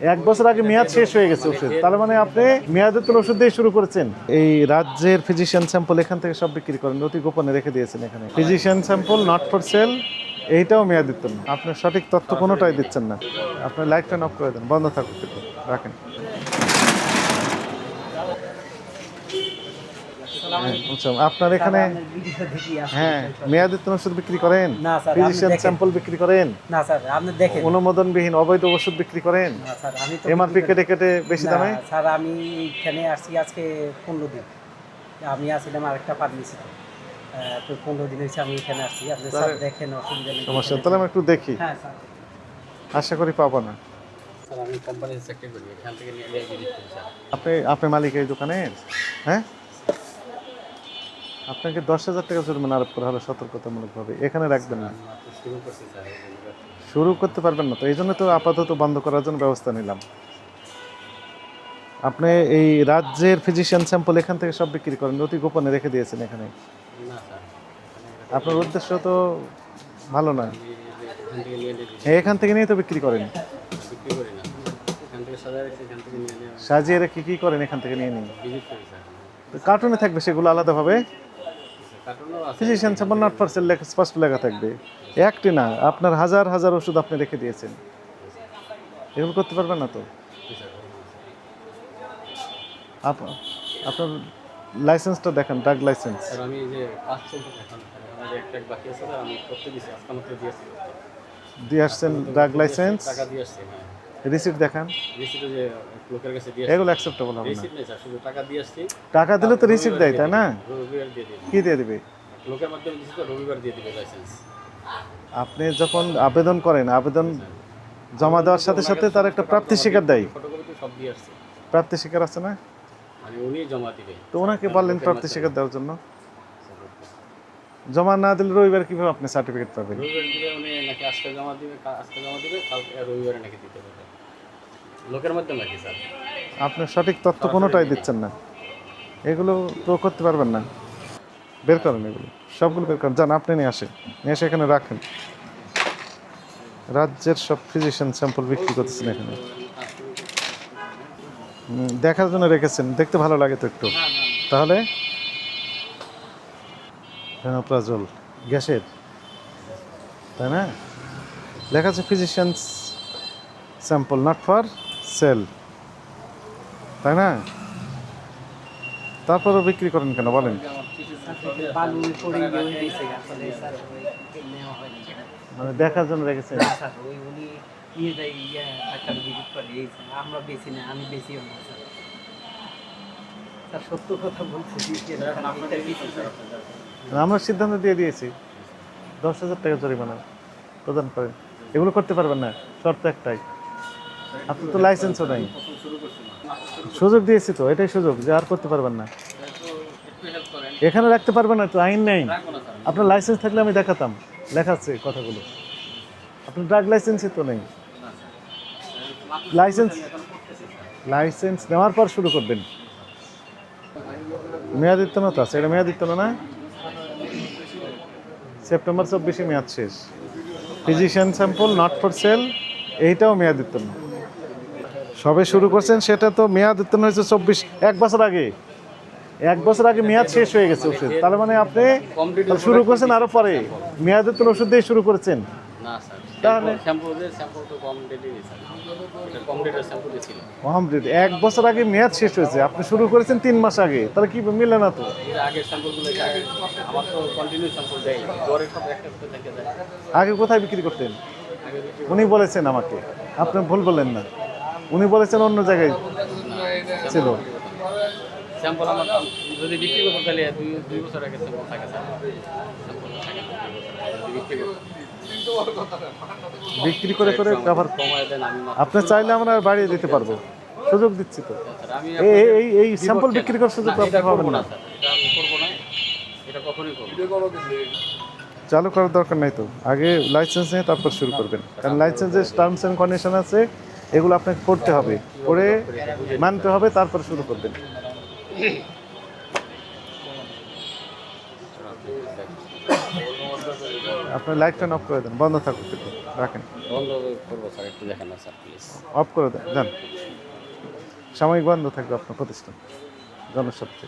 এক বছর আগে মেয়াদ শেষ হয়ে গেছে ওষুধ। তার মানে আপনি মেয়াদের তো ওষুধ দিয়ে শুরু করেছেন। এই রাজ্যের ফিজিশিয়ান স্যাম্পল এখান থেকে সব বিক্রি করেন, অতি গোপনে রেখে দিয়েছেন এখানে। Physician sample not for sale এইটাও মেয়াদ না আপনার সঠিক তথ্য কোনোটাই দিচ্ছেন না। আপনার লাইফটা নক করে দেন। বন্ধ থাকুক রাখেন হ্যাঁ, বুঝলাম। আপনার এখানে হ্যাঁ মেয়াদিত ওষুধ বিক্রি করেন? না, স্যার, ফিজিশিয়ান স্যাম্পল বিক্রি করেন? না স্যার আপনি দেখেন। অনুমোদনবিহীন অবৈধ ওষুধ বিক্রি করেন? না স্যার আমি তো এমআরপি কেটে কেটে বেশি দামে? স্যার আমি এখানে আসছি আজকে পনেরো দিন। আমি আসছিলাম আরেকটা ফার্মেসিতে তো। পনেরো দিন হয়েছে আমি এখানে আসছি। আপনি স্যার দেখেন অসুবিধা নেই সমস্যা তাহলে আমি একটু দেখি। হ্যাঁ স্যার। আশা করি পাবো না। স্যার আমি কোম্পানির চাকরি করি এখান থেকে নিয়ে নিয়ে ভিজিট স্যার। আপনি আপনি মালিক এই দোকানের? হ্যাঁ? আপনাকে দশ হাজার টাকা জরিমানা আরোপ করা হলো সতর্কতামূলকভাবে। এখানে রাখবেন না। শুরু করতে পারবেন না তো, এই জন্য তো আপাতত বন্ধ করার জন্য ব্যবস্থা নিলাম। আপনি এই রাজ্যের ফিজিশিয়ান স্যাম্পল এখান থেকে সব বিক্রি করেন, অতি গোপনে রেখে দিয়েছেন এখানে। আপনার উদ্দেশ্য তো ভালো না এখান থেকে নিয়ে তো বিক্রি করেন। সাজিয়ে রেখে কী করেন এখান থেকে নিয়ে নিন। কার্টুনে থাকবে সেগুলো আলাদাভাবে। ফিজিশিয়ান স্যাম্পল নট পার্সেন্ট লেখা স্পষ্ট লেখা থাকবে। একটি না আপনার হাজার হাজার ওষুধ আপনি রেখে দিয়েছেন। এগুলো করতে পারবেন না তো? আপনার লাইসেন্সটা দেখান ড্রাগ লাইসেন্স আমি এই যে কাজ চলতে এখন একটা বাকি আছে আমি করতে দিছি আজকে মাত্র দিয়েছি দিয়ে আসছেন ড্রাগ লাইসেন্স টাকা দিয়ে আসছি রিসিপ্ট দেখান। রিসিপ্টে যে লোকের কাছে দিয়ে এগুলো অ্যাকসেপ্টেবল হবে না। টাকা দিলে তো রিসিপ্ট দেয় তাই না? কি দিয়ে দিবে? লোকের মাধ্যমে রবিবার দিয়ে দিবে লাইসেন্স আপনি যখন আবেদন করেন আবেদন জমা দেওয়ার সাথে সাথে তার একটা প্রাপ্তি স্বীকার দেয়। প্রাপ্তি স্বীকার আছে না? মানে জমা দিবে। তো ওনাকে বললেন প্রাপ্তি স্বীকার দেওয়ার জন্য। জমা না দিলে রবিবার কীভাবে আপনি সার্টিফিকেট পাবেন? রবিবার দিলে উনি নাকি আজকে জমা দিবে আজকে জমা দিবে কালকে রবিবারে নাকি দিতে পারবে। লোকের মাধ্যমে স্যার? আপনি সঠিক তথ্য কোনোটাই দিচ্ছেন না। এগুলো তো করতে পারবেন না। বের করেন এগুলো। সবগুলো বের করেন। যান, আপনি নিয়ে আসেন। নিয়ে এসে এখানে রাখেন। রাজ্যের সব ফিজিশিয়ান স্যাম্পল বিক্রি করতেছেন এখানে। দেখার জন্য রেখেছেন। দেখতে ভালো লাগে তো একটু। তাহলে ফেনোপ্রাজল গ্যাসের, তাই না? লেখা আছে physicians sample not for sale তাই না? তারপরও বিক্রি করেন কেন? বলেন। মানে দেখার জন্য রেখেছেন। আমরা বেশি না আমি স্যার। সত্য কথা বলছি আমরা সিদ্ধান্ত দিয়ে দিয়েছি। দশ হাজার টাকা জরিমানা প্রদান করেন। এগুলো করতে পারবেন না শর্ত একটাই। আপনার তো লাইসেন্সও নাই। সুযোগ দিয়েছি তো, এটাই সুযোগ, যে আর করতে পারবেন না। এখানে রাখতে পারবেন না, তো আইন নেই। আপনার লাইসেন্স থাকলে আমি দেখাতাম লেখাচ্ছে কথাগুলো। আপনার ড্রাগ লাইসেন্সই তো নেই। লাইসেন্স লাইসেন্স নেওয়ার পর শুরু করবেন। মেয়াদিত্ব না তো আছে, এটা মেয়াদিত্ব না? না সেপ্টেম্বর চব্বিশে মেয়াদ শেষ। Physician sample not for sale এইটাও মেয়াদিত্ব না সবে শুরু করছেন সেটা তো মেয়াদিত্ব হয়েছে চব্বিশ এক বছর আগে। এক বছর আগে মেয়াদ শেষ হয়ে গেছে ওষুধ। তার মানে আপনি শুরু করছেন আরও পরে। মেয়াদিত্ব ওষুধ দিয়ে শুরু করেছেন। তাহলে- এক বছর আগে মেয়াদ শেষ হয়েছে। আপনি শুরু করেছেন তিন মাস আগে। তাহলে কি মিলে না তো? আগে কোথায় বিক্রি করতেন? উনি বলেছেন আমাকে। আপনি ভুল বললেন না। উনি বলেছেন অন্য জায়গায় ছিল। স্যাম্পল আমার যদি বিক্রি করব তাহলে দুই দুই বছর আগে স্যাম্পল থাকে স্যার। স্যাম্পল থাকে দুই বছর আগে যদি বিক্রি করে করে কাভার মাত্র আপনি চাইলে আমরা বাড়িয়ে দিতে পারব। সুযোগ দিচ্ছি তো। এই এই- এই এই স্যাম্পল বিক্রি করার সুযোগ না, আপনি এটা পাবেন না। চালু করার দরকার নাই তো। আগে লাইসেন্স নিয়ে তারপর শুরু করবেন। কারণ লাইসেন্সের টার্মস অ্যান্ড কন্ডিশন আছে। এগুলো আপনাকে করতে হবে। করে মানতে হবে তারপর শুরু করবেন। আপনার লাইট ফ্যান অফ করে দেন বন্ধ থাকুক একটু রাখেন। বন্ধ করব স্যার একটু দেখেন না স্যার প্লিজ। অফ করে দেন যান। সাময়িক বন্ধ থাকবে আপনার প্রতিষ্ঠান জনস্বার্থে।